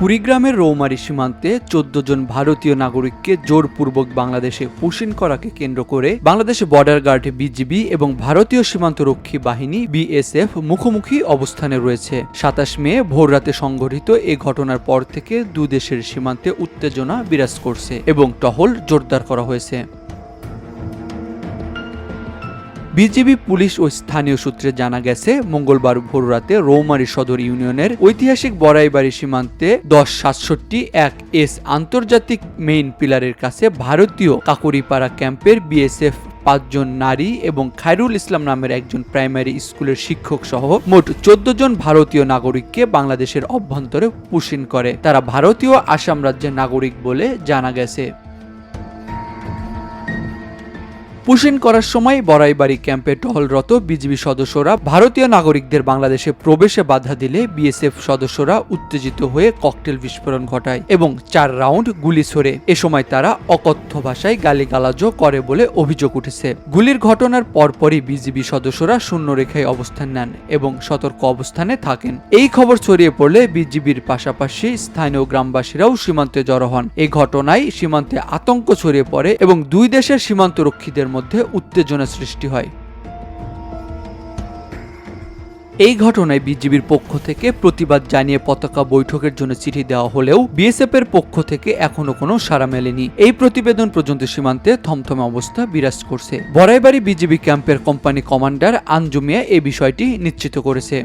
কুড়িগ্রামের রৌমারি সীমান্তে চোদ্দ জন ভারতীয় নাগরিককে জোরপূর্বক বাংলাদেশে পুশিন করাকে কেন্দ্র করে বাংলাদেশ বর্ডার গার্ড বিজিবি এবং ভারতীয় সীমান্তরক্ষী বাহিনী বিএসএফ মুখোমুখি অবস্থানে রয়েছে। সাতাশ মে ভোররাতে সংঘটিত এ ঘটনার পর থেকে দুই দেশের সীমান্তে উত্তেজনা বিরাজ করছে এবং টহল জোরদার করা হয়েছে। বিজিবি, পুলিশ ও স্থানীয় সূত্রে জানা গেছে, মঙ্গলবার ভোররাতে রৌমারী সদর ইউনিয়নের ঐতিহাসিক বড়াইবাড়ি সীমান্তে দশ সাতষট্টি এক এস আন্তর্জাতিক মেইন পিলারের কাছে ভারতীয় কাকুরিপাড়া ক্যাম্পের বিএসএফ পাঁচজন নারী এবং খায়রুল ইসলাম নামের একজন প্রাইমারি স্কুলের শিক্ষক সহ মোট চোদ্দ জন ভারতীয় নাগরিককে বাংলাদেশের অভ্যন্তরে পুশিন করে। তারা ভারতীয় আসাম রাজ্যের নাগরিক বলে জানা গেছে। পুশিন করার সময় বড়াইবাড়ি ক্যাম্পে টহলরত বিজিবি সদস্যরা ভারতীয় নাগরিকদের বাংলাদেশে প্রবেশে বাধা দিলে বিএসএফ সদস্যরা উত্তেজিত হয়ে ককটেল বিস্ফোরণ ঘটায় এবং চার রাউন্ড গুলি ছোড়ে। এ সময় তারা অকথ্য ভাষায় গালিগালাজও করে বলে অভিযোগ উঠেছে। গুলির ঘটনার পরপরই বিজিবি সদস্যরা শূন্য রেখায় অবস্থান নেন এবং সতর্ক অবস্থানে থাকেন। এই খবর ছড়িয়ে পড়লে বিজিবির পাশাপাশি স্থানীয় গ্রামবাসীরাও সীমান্তে জড়ো হন। এই ঘটনায় সীমান্তে আতঙ্ক ছড়িয়ে পড়ে এবং দুই দেশের সীমান্তরক্ষীদের মধ্যে উত্তেজনা সৃষ্টি হয়। এই ঘটনায় বিজিবির পক্ষ থেকে প্রতিবাদ জানিয়ে পতাকা বৈঠকের জন্য চিঠি দেওয়া হলেও বিএসএফ এর পক্ষ থেকে এখনও কোনো সাড়া মেলেনি। এই প্রতিবেদন পর্যন্ত সীমান্তে থমথমে অবস্থা বিরাজ করছে। বড়াইবাড়ি বিজিবি ক্যাম্পের কোম্পানি কমান্ডার আঞ্জুমিয়া এই বিষয়টি নিশ্চিত করেছে।